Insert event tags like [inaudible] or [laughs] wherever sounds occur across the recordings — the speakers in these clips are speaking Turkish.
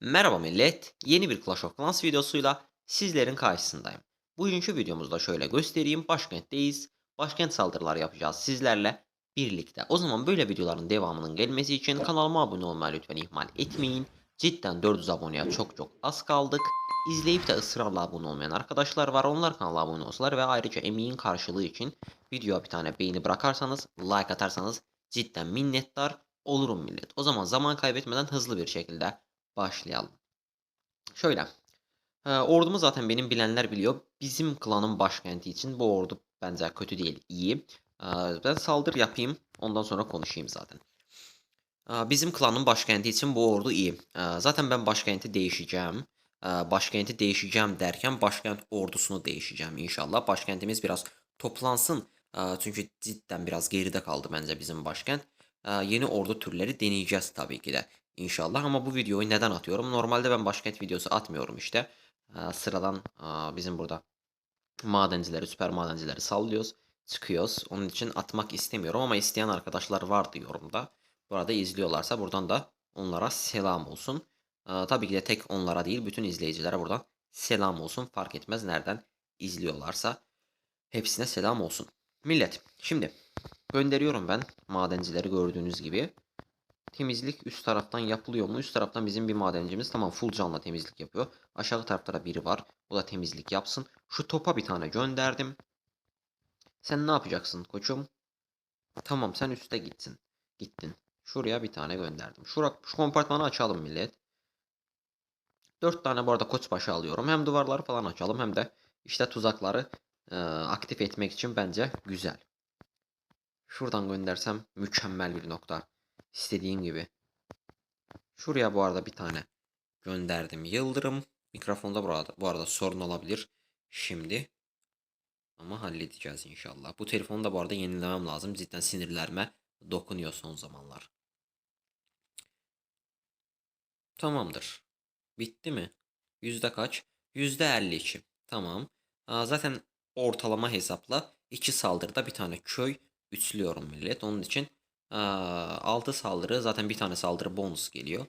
Merhaba millet, yeni bir Clash of Clans videosuyla sizlerin karşısındayım. Bugünkü videomuzda şöyle göstereyim, başkentteyiz. Başkent saldırıları yapacağız sizlerle birlikte. O zaman böyle videoların devamının gelmesi için kanalıma abone olmayı lütfen ihmal etmeyin. Cidden 400 aboneye çok çok az kaldık. İzleyip de ısrarla abone olmayan arkadaşlar var. Onlar kanala abone olsalar ve ayrıca emeğin karşılığı için videoya bir tane beğeni bırakarsanız, like atarsanız cidden minnettar olurum millet. O zaman zaman kaybetmeden hızlı bir şekilde başlayalım. Şöyle. e, ordumu zaten benim bilenler biliyor. Bizim klanın başkenti için bu ordu bence kötü değil, iyi. E, ben saldır yapayım. Ondan sonra konuşayım zaten. E, bizim klanın başkenti için bu ordu iyi. E, zaten ben başkenti değişeceğim. E, başkenti değişeceğim derken başkent ordusunu değişeceğim inşallah. Başkentimiz biraz toplansın. E, çünkü cidden biraz geride kaldı bence bizim başkent. E, yeni ordu türleri deneyeceğiz tabii ki de. İnşallah ama bu videoyu neden atıyorum? Normalde ben başkent videosu atmıyorum işte. Ee, sıradan aa, bizim burada madencileri, süper madencileri sallıyoruz. Çıkıyoruz. Onun için atmak istemiyorum ama isteyen arkadaşlar vardı yorumda. Bu arada izliyorlarsa buradan da onlara selam olsun. Ee, tabii ki de tek onlara değil bütün izleyicilere buradan selam olsun. Fark etmez nereden izliyorlarsa hepsine selam olsun. Millet şimdi gönderiyorum ben madencileri gördüğünüz gibi. Temizlik üst taraftan yapılıyor mu? Üst taraftan bizim bir madencimiz tamam full canla temizlik yapıyor. Aşağı tarafta da biri var. O da temizlik yapsın. Şu topa bir tane gönderdim. Sen ne yapacaksın koçum? Tamam sen üste gitsin. Gittin. Şuraya bir tane gönderdim. Şura, şu kompartmanı açalım millet. Dört tane bu arada koç başı alıyorum. Hem duvarları falan açalım hem de işte tuzakları e, aktif etmek için bence güzel. Şuradan göndersem mükemmel bir nokta. İstediğim gibi. Şuraya bu arada bir tane gönderdim. Yıldırım. Mikrofonda bu arada, bu arada sorun olabilir. Şimdi. Ama halledeceğiz inşallah. Bu telefonu da bu arada yenilemem lazım. Cidden sinirlerime dokunuyor son zamanlar. Tamamdır. Bitti mi? Yüzde kaç? Yüzde 52. Tamam. Aa, zaten ortalama hesapla iki saldırıda bir tane köy üçlüyorum millet. Onun için 6 saldırı zaten bir tane saldırı bonus geliyor.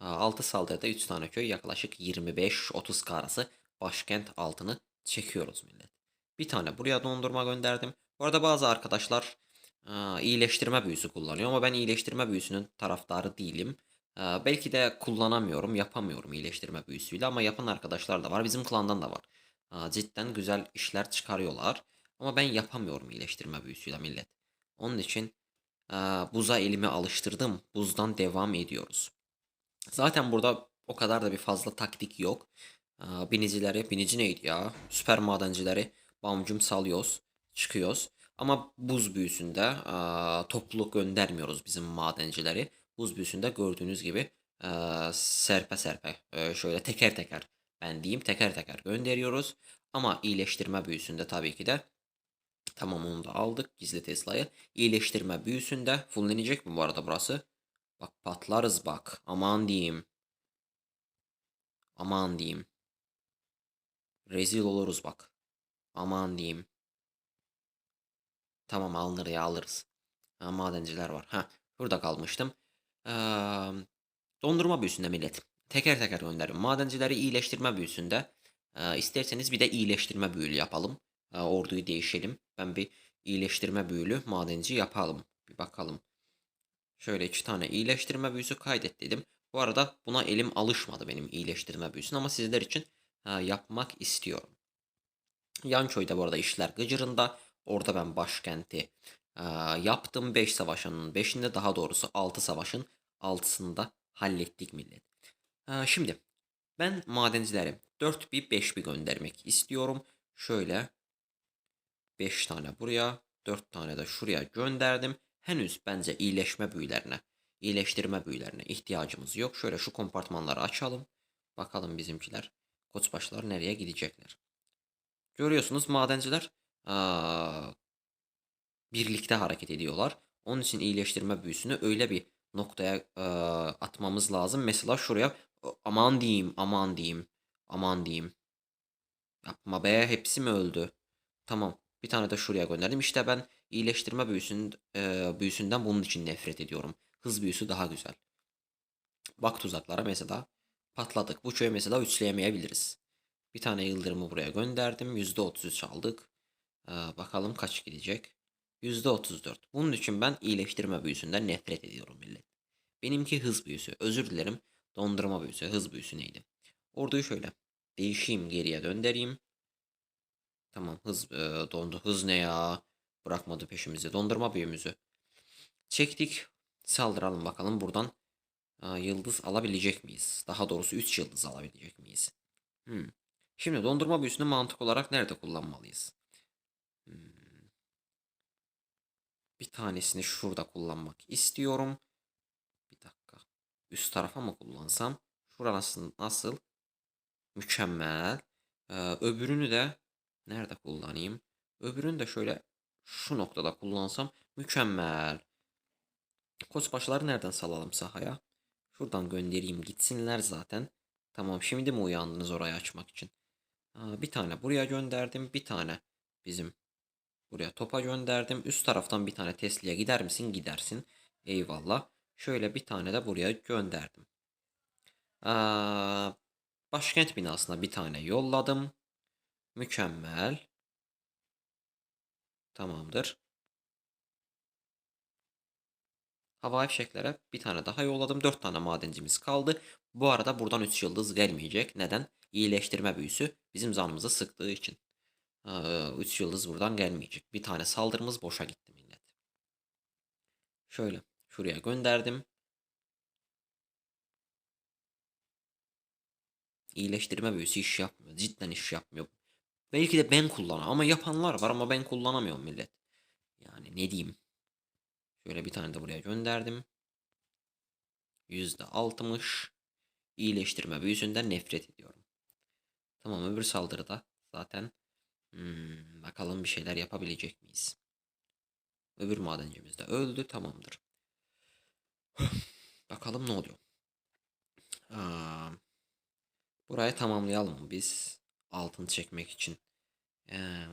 6 saldırıda 3 tane köy yaklaşık 25-30 arası başkent altını çekiyoruz millet. Bir tane buraya dondurma gönderdim. Bu arada bazı arkadaşlar iyileştirme büyüsü kullanıyor ama ben iyileştirme büyüsünün taraftarı değilim. Belki de kullanamıyorum, yapamıyorum iyileştirme büyüsüyle ama yapan arkadaşlar da var. Bizim klandan da var. Cidden güzel işler çıkarıyorlar. Ama ben yapamıyorum iyileştirme büyüsüyle millet. Onun için buza elimi alıştırdım. Buzdan devam ediyoruz. Zaten burada o kadar da bir fazla taktik yok. Binicileri, binici neydi ya? Süper madencileri bamcum salıyoruz. Çıkıyoruz. Ama buz büyüsünde e, toplu göndermiyoruz bizim madencileri. Buz büyüsünde gördüğünüz gibi serpe serpe şöyle teker teker ben diyeyim teker teker gönderiyoruz. Ama iyileştirme büyüsünde tabii ki de Tamam onu da aldık gizli Tesla'yı. İyileştirme büyüsünde fullenecek mi bu arada burası? Bak patlarız bak. Aman diyeyim. Aman diyeyim. Rezil oluruz bak. Aman diyeyim. Tamam alınır ya alırız. Ha, madenciler var. Ha, burada kalmıştım. Ee, dondurma büyüsünde millet. Teker teker gönderin. Madencileri iyileştirme büyüsünde. Ee, isterseniz bir de iyileştirme büyülü yapalım. Orduyu değişelim. Ben bir iyileştirme büyülü madenci yapalım. Bir bakalım. Şöyle iki tane iyileştirme büyüsü kaydet dedim. Bu arada buna elim alışmadı benim iyileştirme büyüsün ama sizler için e, yapmak istiyorum. Yan köyde bu arada işler gıcırında. Orada ben başkenti e, yaptım. 5 savaşının 5'inde daha doğrusu 6 savaşın 6'sında hallettik millet. E, şimdi ben madencileri 4 bir 5 bir göndermek istiyorum. Şöyle 5 tane buraya, 4 tane de şuraya gönderdim. Henüz bence iyileşme büyülerine, iyileştirme büyülerine ihtiyacımız yok. Şöyle şu kompartmanları açalım. Bakalım bizimkiler, koçbaşlar nereye gidecekler. Görüyorsunuz madenciler aa, birlikte hareket ediyorlar. Onun için iyileştirme büyüsünü öyle bir noktaya aa, atmamız lazım. Mesela şuraya aman diyeyim, aman diyeyim, aman diyeyim. Yapma be hepsi mi öldü? Tamam. Bir tane de şuraya gönderdim. İşte ben iyileştirme büyüsün, e, büyüsünden bunun için nefret ediyorum. Hız büyüsü daha güzel. Bak tuzaklara mesela patladık. Bu çöğü mesela üçleyemeyebiliriz. Bir tane yıldırımı buraya gönderdim. %33 aldık. Ee, bakalım kaç gidecek. %34. Bunun için ben iyileştirme büyüsünden nefret ediyorum millet. Benimki hız büyüsü. Özür dilerim. Dondurma büyüsü. Hız büyüsü neydi? Orduyu şöyle. Değişeyim geriye döndüreyim. Tamam hız e, dondu. Hız ne ya? Bırakmadı peşimizi. Dondurma büyümüzü. Çektik. Saldıralım bakalım buradan. Aa, yıldız alabilecek miyiz? Daha doğrusu 3 yıldız alabilecek miyiz? Hmm. Şimdi dondurma büyüsünü mantık olarak nerede kullanmalıyız? Hmm. Bir tanesini şurada kullanmak istiyorum. Bir dakika. Üst tarafa mı kullansam? Şurası nasıl? Mükemmel. Ee, öbürünü de nerede kullanayım? Öbürünü de şöyle şu noktada kullansam mükemmel. Koçbaşları nereden salalım sahaya? Şuradan göndereyim gitsinler zaten. Tamam şimdi mi uyandınız orayı açmak için? Aa, bir tane buraya gönderdim. Bir tane bizim buraya topa gönderdim. Üst taraftan bir tane Tesla'ya gider misin? Gidersin. Eyvallah. Şöyle bir tane de buraya gönderdim. Aa, başkent binasına bir tane yolladım. Mükemmel. Tamamdır. Havai fişeklere bir tane daha yolladım. 4 tane madencimiz kaldı. Bu arada buradan 3 yıldız gelmeyecek. Neden? İyileştirme büyüsü bizim canımızı sıktığı için. 3 yıldız buradan gelmeyecek. Bir tane saldırımız boşa gitti millet. Şöyle şuraya gönderdim. İyileştirme büyüsü iş yapmıyor. Cidden iş yapmıyor. Belki de ben kullanamam ama yapanlar var ama ben kullanamıyorum millet. Yani ne diyeyim. Şöyle bir tane de buraya gönderdim. %60 iyileştirme büyüsünden nefret ediyorum. Tamam öbür saldırıda zaten hmm, bakalım bir şeyler yapabilecek miyiz? Öbür madencimiz de öldü tamamdır. [sighs] bakalım ne oluyor. Aa, burayı tamamlayalım biz altın çekmek için. Ee,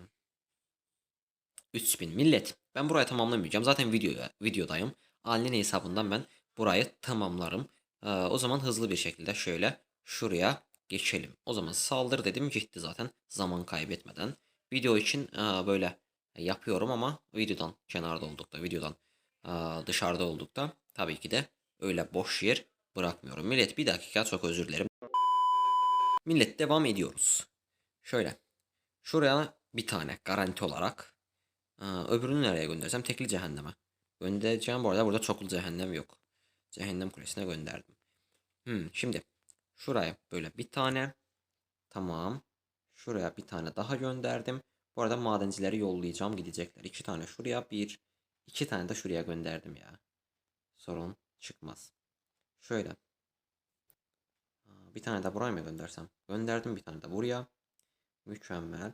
3000 millet. Ben burayı tamamlamayacağım. Zaten videoya, videodayım. Ali'nin hesabından ben burayı tamamlarım. Ee, o zaman hızlı bir şekilde şöyle şuraya geçelim. O zaman saldır dedim gitti zaten zaman kaybetmeden. Video için e, böyle yapıyorum ama videodan kenarda oldukta, videodan e, dışarıda oldukta tabii ki de öyle boş yer bırakmıyorum. Millet bir dakika çok özür dilerim. Millet devam ediyoruz. Şöyle şuraya bir tane garanti olarak Aa, öbürünü nereye göndersem tekli cehenneme. Göndereceğim bu arada burada çoklu cehennem yok. Cehennem kulesine gönderdim. Hmm, şimdi şuraya böyle bir tane. Tamam. Şuraya bir tane daha gönderdim. Bu arada madencileri yollayacağım gidecekler. İki tane şuraya bir. iki tane de şuraya gönderdim ya. Sorun çıkmaz. Şöyle. Bir tane de buraya mı göndersem? Gönderdim bir tane de buraya. Mükemmel.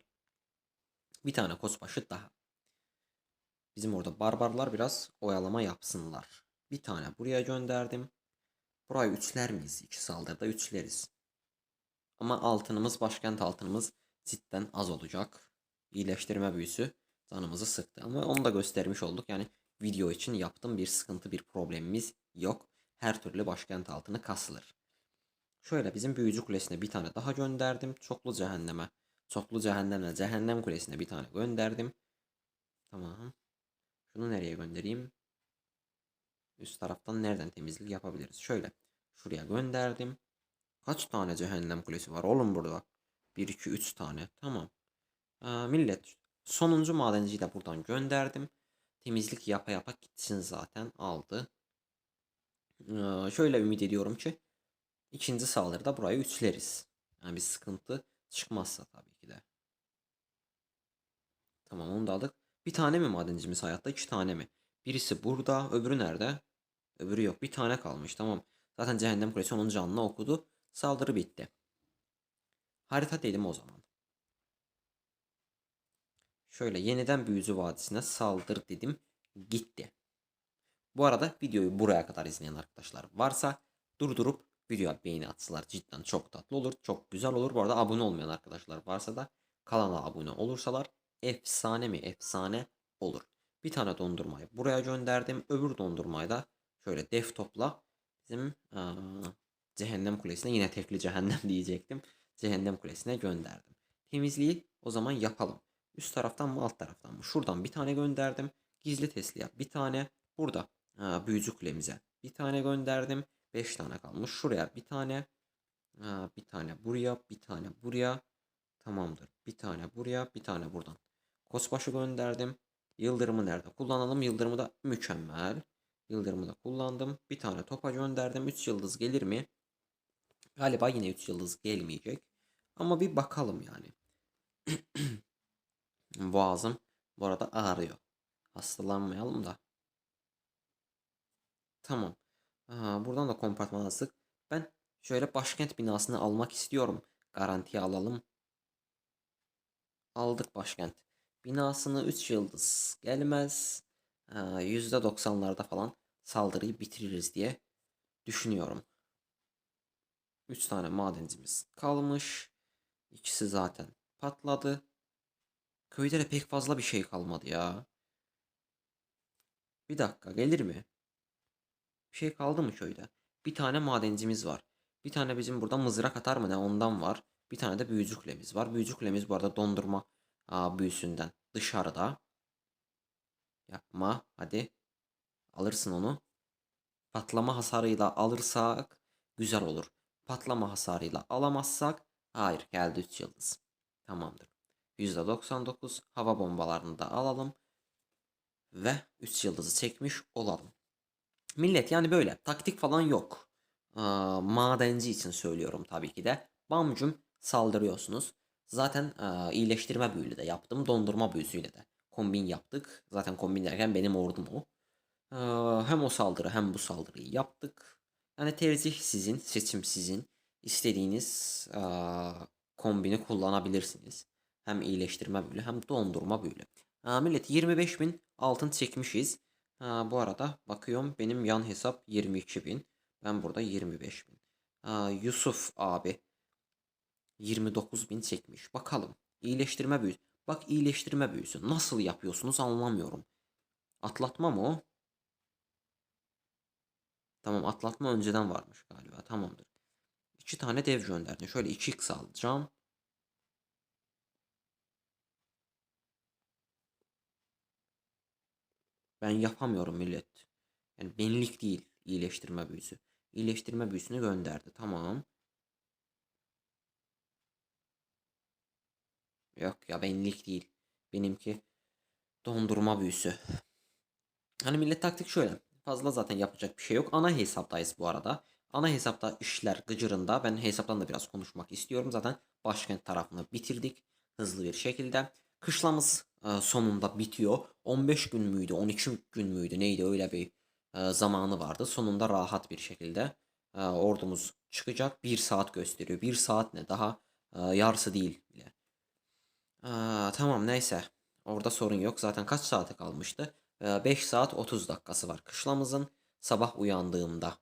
Bir tane koçbaşı daha. Bizim orada barbarlar biraz oyalama yapsınlar. Bir tane buraya gönderdim. Burayı üçler miyiz? İki saldırıda üçleriz. Ama altınımız, başkent altınımız cidden az olacak. İyileştirme büyüsü canımızı sıktı. Ama onu da göstermiş olduk. Yani video için yaptığım bir sıkıntı, bir problemimiz yok. Her türlü başkent altını kasılır. Şöyle bizim büyücü kulesine bir tane daha gönderdim. Çoklu cehenneme. Çoklu cehennemle cehennem kulesine bir tane gönderdim. Tamam. Şunu nereye göndereyim? Üst taraftan nereden temizlik yapabiliriz? Şöyle. Şuraya gönderdim. Kaç tane cehennem kulesi var oğlum burada? 1, 2, 3 tane. Tamam. Aa, millet. Sonuncu madenciyi de buradan gönderdim. Temizlik yapa yapa gitsin zaten. Aldı. Ee, şöyle ümit ediyorum ki ikinci saldırıda burayı üçleriz. Yani bir sıkıntı çıkmazsa tabii. Tamam onu da aldık. Bir tane mi madencimiz hayatta? iki tane mi? Birisi burada. Öbürü nerede? Öbürü yok. Bir tane kalmış. Tamam. Zaten Cehennem Kulesi onun canını okudu. Saldırı bitti. Harita dedim o zaman. Şöyle yeniden Büyücü Vadisi'ne saldır dedim. Gitti. Bu arada videoyu buraya kadar izleyen arkadaşlar varsa durdurup videoya beğeni atsalar cidden çok tatlı olur. Çok güzel olur. Bu arada abone olmayan arkadaşlar varsa da kanala abone olursalar efsane mi efsane olur. Bir tane dondurmayı buraya gönderdim. Öbür dondurmayı da şöyle def topla bizim aa, Cehennem Kulesi'ne yine tekli cehennem [laughs] diyecektim. Cehennem Kulesi'ne gönderdim. Temizliği o zaman yapalım. Üst taraftan mı alt taraftan mı? Şuradan bir tane gönderdim. Gizli tesliyat bir tane. Burada ha, büyücü kulemize bir tane gönderdim. 5 tane kalmış. Şuraya bir tane. Ha, bir tane buraya. Bir tane buraya. Tamamdır. Bir tane buraya. Bir tane buradan. Kosbaşı gönderdim. Yıldırımı nerede? Kullanalım. Yıldırımı da mükemmel. Yıldırımı da kullandım. Bir tane topa gönderdim. 3 yıldız gelir mi? Galiba yine 3 yıldız gelmeyecek. Ama bir bakalım yani. [clears throat] Boğazım bu arada ağrıyor. Hastalanmayalım da. Tamam. Aa, buradan da kompartmana sık. Ben şöyle başkent binasını almak istiyorum. Garantiye alalım. Aldık başkent. Binasını 3 yıldız gelmez. Aa, %90'larda falan saldırıyı bitiririz diye düşünüyorum. 3 tane madencimiz kalmış. İkisi zaten patladı. Köyde de pek fazla bir şey kalmadı ya. Bir dakika gelir mi? Bir şey kaldı mı köyde? Bir tane madencimiz var. Bir tane bizim burada mızrak atar mı ne ondan var. Bir tane de büyücü kulemiz var. Büyücü kulemiz bu arada dondurma aa, büyüsünden dışarıda. Yapma hadi. Alırsın onu. Patlama hasarıyla alırsak güzel olur. Patlama hasarıyla alamazsak hayır geldi 3 yıldız. Tamamdır. %99 hava bombalarını da alalım. Ve 3 yıldızı çekmiş olalım. Millet yani böyle taktik falan yok. Aa, madenci için söylüyorum tabii ki de. Bamcum saldırıyorsunuz. Zaten aa, iyileştirme büyülü de yaptım. Dondurma büyüsüyle de kombin yaptık. Zaten kombin derken benim ordum o. Aa, hem o saldırı hem bu saldırıyı yaptık. Yani tercih sizin, seçim sizin. İstediğiniz aa, kombini kullanabilirsiniz. Hem iyileştirme büyülü hem dondurma büyülü. Aa, millet 25.000 altın çekmişiz. Ha, bu arada bakıyorum benim yan hesap 22.000. Ben burada 25.000. Aa, Yusuf abi 29.000 çekmiş. Bakalım. İyileştirme büyüsü. Bak iyileştirme büyüsü. Nasıl yapıyorsunuz anlamıyorum. Atlatma mı o? Tamam atlatma önceden varmış galiba. Tamamdır. İki tane dev gönderdin. Şöyle 2x alacağım. Ben yapamıyorum millet. Yani benlik değil iyileştirme büyüsü. İyileştirme büyüsünü gönderdi. Tamam. Yok ya benlik değil. Benimki dondurma büyüsü. Hani millet taktik şöyle. Fazla zaten yapacak bir şey yok. Ana hesaptayız bu arada. Ana hesapta işler gıcırında. Ben hesaptan da biraz konuşmak istiyorum. Zaten başkent tarafını bitirdik. Hızlı bir şekilde. Kışlamız e, sonunda bitiyor. 15 gün müydü 12 gün müydü neydi öyle bir e, zamanı vardı. Sonunda rahat bir şekilde e, ordumuz çıkacak. 1 saat gösteriyor. 1 saat ne daha yarısı değil bile. Tamam neyse. Orada sorun yok. Zaten kaç saate kalmıştı? 5 saat 30 dakikası var kışlamızın. Sabah uyandığımda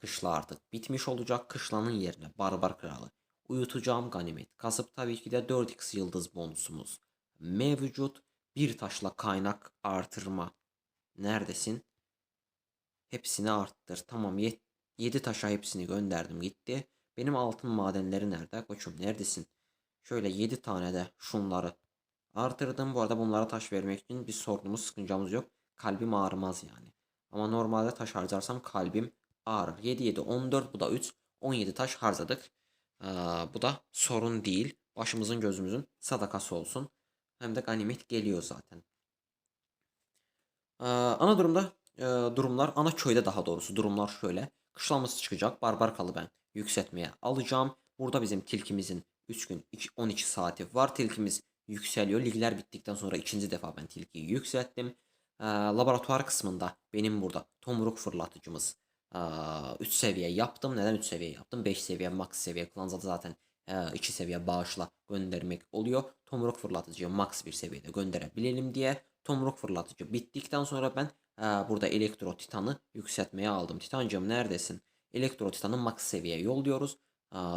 kışla artık bitmiş olacak. Kışlanın yerine Barbar Kralı uyutacağım ganimet. Kasıp tabii ki de 4x yıldız bonusumuz mevcut. Bir taşla kaynak artırma. Neredesin? Hepsini arttır. Tamam 7 taşa hepsini gönderdim gitti. Benim altın madenleri nerede? Koçum neredesin? Şöyle 7 tane de şunları artırdım. Bu arada bunlara taş vermek için bir sorunumuz sıkıntımız yok. Kalbim ağrımaz yani. Ama normalde taş harcarsam kalbim ağrır. 7 7 14 bu da 3. 17 taş harcadık. Ee, bu da sorun değil. Başımızın gözümüzün sadakası olsun hem de ganimet geliyor zaten. Ee, ana durumda e, durumlar ana köyde daha doğrusu durumlar şöyle. Kışlamız çıkacak. Barbar kalı ben yükseltmeye alacağım. Burada bizim tilkimizin 3 gün 2, 12 saati var. Tilkimiz yükseliyor. Ligler bittikten sonra ikinci defa ben tilkiyi yükselttim. Ee, laboratuvar kısmında benim burada tomruk fırlatıcımız 3 seviye yaptım. Neden 3 seviye yaptım? 5 seviye max seviye klanzada zaten 2 seviye bağışla göndermek oluyor. Tomruk fırlatıcıyı max bir seviyede gönderebilelim diye. Tomruk fırlatıcı bittikten sonra ben burada elektro titanı yükseltmeye aldım. Titancım neredesin? Elektro titanı max seviye yolluyoruz.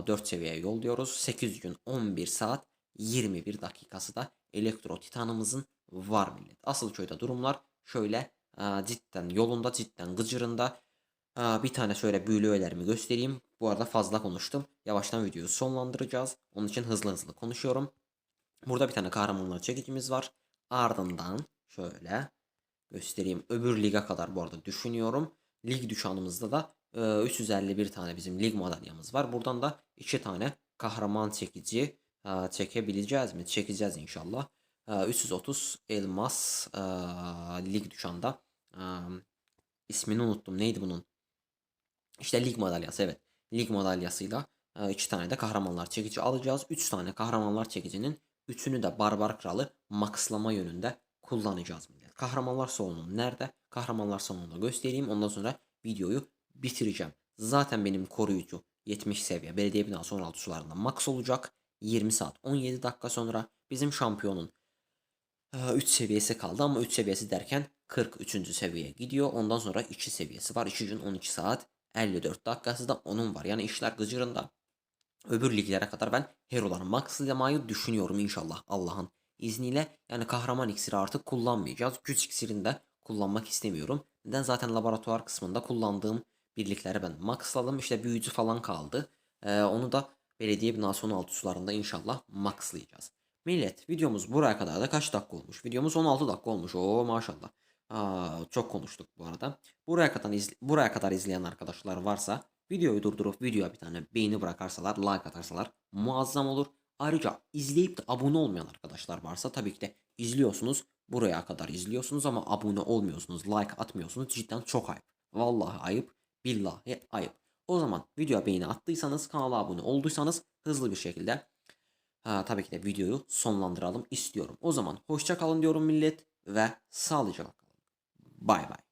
4 seviye yolluyoruz. 8 gün 11 saat 21 dakikası da elektro titanımızın var millet. Asıl köyde durumlar şöyle cidden yolunda cidden gıcırında bir tane şöyle büyülü öğelerimi göstereyim. Bu arada fazla konuştum. Yavaştan videoyu sonlandıracağız. Onun için hızlı hızlı konuşuyorum. Burada bir tane kahramanlar çekicimiz var. Ardından şöyle göstereyim. Öbür liga kadar bu arada düşünüyorum. Lig düşanımızda da e, 351 tane bizim lig madalyamız var. Buradan da 2 tane kahraman çekici e, çekebileceğiz mi? Çekeceğiz inşallah. E, 330 elmas e, lig düşanda. E, ismini unuttum. Neydi bunun? İşte lig madalyası evet. Lig madalyasıyla e, iki tane de kahramanlar çekici alacağız. Üç tane kahramanlar çekicinin üçünü de Barbar Kralı maxlama yönünde kullanacağız millet. Kahramanlar salonu nerede? Kahramanlar salonunda göstereyim. Ondan sonra videoyu bitireceğim. Zaten benim koruyucu 70 seviye belediye binası 16 sularında max olacak. 20 saat 17 dakika sonra bizim şampiyonun 3 seviyesi kaldı ama 3 seviyesi derken 43. seviyeye gidiyor. Ondan sonra 2 seviyesi var. 2 gün 12 saat 54 dakikası da onun var. Yani işler gıcırında. Öbür liglere kadar ben heroları maxlamayı düşünüyorum inşallah Allah'ın izniyle. Yani kahraman iksiri artık kullanmayacağız. Güç iksirini de kullanmak istemiyorum. Neden zaten laboratuvar kısmında kullandığım birlikleri ben maxladım. İşte büyücü falan kaldı. Ee, onu da belediye binası 16 sularında inşallah maxlayacağız. Millet videomuz buraya kadar da kaç dakika olmuş? Videomuz 16 dakika olmuş. Oo maşallah. Aa, çok konuştuk bu arada. Buraya kadar izle- buraya kadar izleyen arkadaşlar varsa videoyu durdurup videoya bir tane beğeni bırakarsalar, like atarsalar muazzam olur. Ayrıca izleyip de abone olmayan arkadaşlar varsa tabii ki de izliyorsunuz. Buraya kadar izliyorsunuz ama abone olmuyorsunuz, like atmıyorsunuz. Cidden çok ayıp. Vallahi ayıp, billahi ayıp. O zaman videoya beğeni attıysanız, kanala abone olduysanız hızlı bir şekilde ha, tabii ki de videoyu sonlandıralım istiyorum. O zaman hoşça kalın diyorum millet ve sağlıcakla kalın. Bay bay.